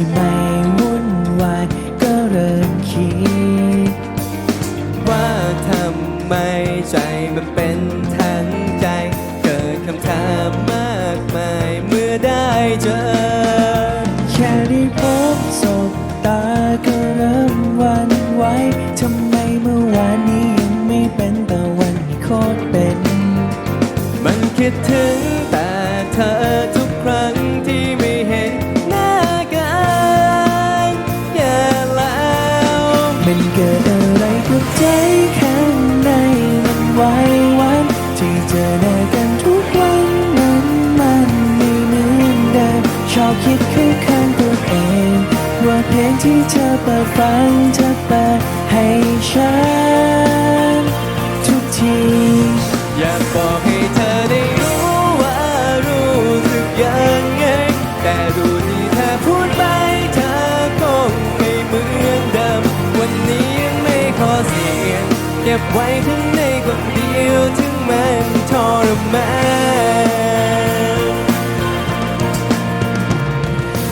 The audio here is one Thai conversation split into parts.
ที่ไม่วุ่นวายก็เริ่มคิด ว่าทำไมใจมันเป็นทางใจ เกิดคำถามมากมายเมื่อได้เจอ แค่ได้พบศพตาก็เริ่มวันไหวทำไมเมื่อวานนี้ยังไม่เป็นแต่วันนี้โคตรเป็น มันคิดถึงแต่เธอ มันเกิดอะไรกับใจข้างในมันไหววันที่เจอหน้ากันทุกวันนั้นมันไม่เหมือนเดิมชอบคิดคือข้างตัวเองว่าเพลงที่เธอเปิดฟังเธอเปิดให้ฉัน ก็บไว้ข้างในคนเดียวถึงมันทรมาน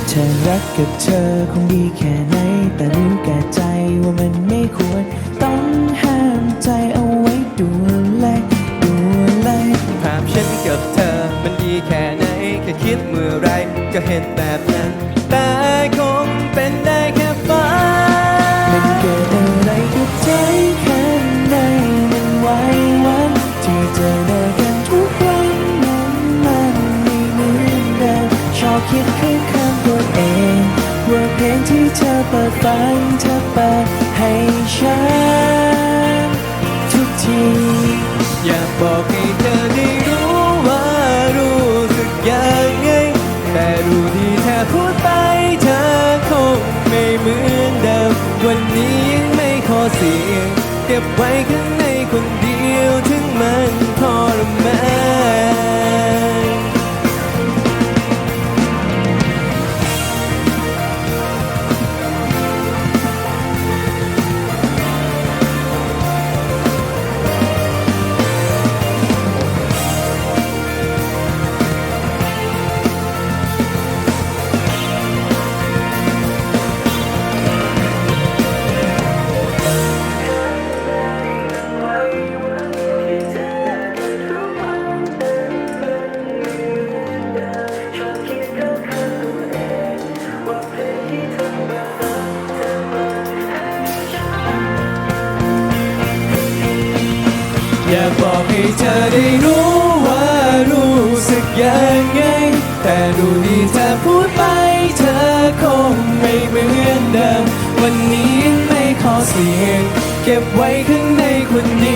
เธอรักกับเธอคงดีแค่ไหน แต่รู้แก่ใจว่ามันไม่ควร ต้องห้ามใจเอาไว้ดูแลดูแลภาพฉันกับเธอมันดีแค่ไหน แค่คิดเมื่อไรก็เห็นแบบนั้นแต่คงเป็น คิดข้างข้างตัวเอง ว่าเพลงที่เธอเปิดฟังเธอเปิดให้ฉัน อยากบอกให้เธอได้รู้ว่ารู้สึกยังไง แต่ดูดีเธอพูดไปเธอคงไม่เหมือนเดิม วันนี้ยังไม่ขอเสียง เก็บไว้ข้างในคนเดียว